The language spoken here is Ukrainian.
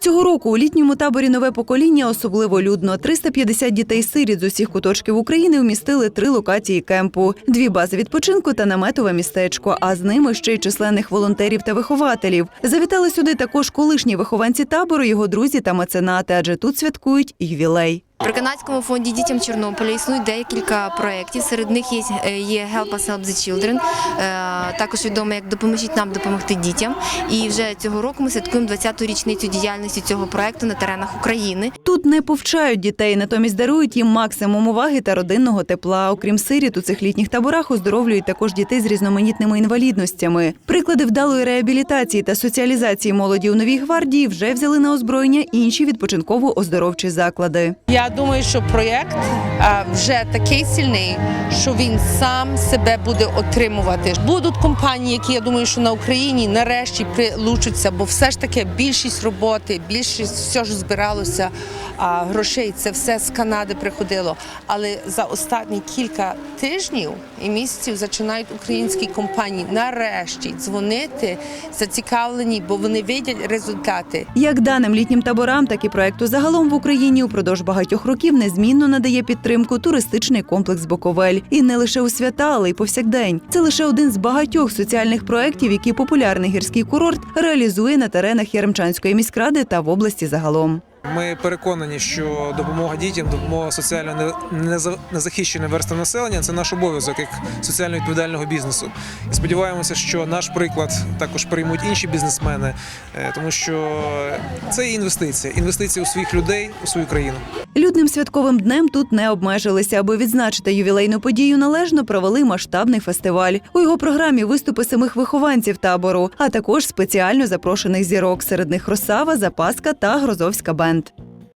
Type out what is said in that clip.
Цього року у літньому таборі нове покоління особливо людно. 350 дітей-сиріт з усіх куточків України вмістили три локації кемпу: дві бази відпочинку та наметове містечко. А з ними ще й численних волонтерів та вихователів. Завітали сюди також колишні вихованці табору, його друзі та меценати, адже тут святкують ювілей. При канадському фонді дітям Чорнобиля існують декілька проєктів. Серед них є, е, є Help Us Help the Children, е, також відомо як Допоможіть нам допомогти дітям. І вже цього року ми святкуємо 20-ту річницю діяльності цього проєкту на теренах України. Тут не повчають дітей, натомість дарують їм максимум уваги та родинного тепла. Окрім сиріт, у цих літніх таборах оздоровлюють також дітей з різноманітними інвалідностями. Приклади вдалої реабілітації та соціалізації молоді у новій гвардії вже взяли на озброєння інші відпочинково-оздоровчі заклади. Я думаю, що проєкт вже такий сильний, що він сам себе буде отримувати. Будуть компанії, які я думаю, що на Україні нарешті прилучаться, бо все ж таки більшість роботи, більшість все ж збиралося грошей. Це все з Канади приходило. Але за останні кілька тижнів і місяців починають українські компанії нарешті дзвонити, зацікавлені, бо вони видять результати. Як даним літнім таборам, так і проекту загалом в Україні упродовж багатьох років незмінно надає підтримку туристичний комплекс Боковель. І не лише у свята, але й повсякдень. Це лише один з багатьох соціальних проєктів, які популярний гірський курорт реалізує на теренах Яремчанської міськради та в області загалом. Ми переконані, що допомога дітям, допомога соціально не- неза- незахищеним верствам населення це наш обов'язок як соціально відповідального бізнесу. І сподіваємося, що наш приклад також приймуть інші бізнесмени, е, тому що це є інвестиція, інвестиція у своїх людей, у свою країну. Людним святковим днем тут не обмежилися, аби відзначити ювілейну подію належно провели масштабний фестиваль. У його програмі виступи самих вихованців табору, а також спеціально запрошених зірок. Серед них Росава, Запаска та Грозовська and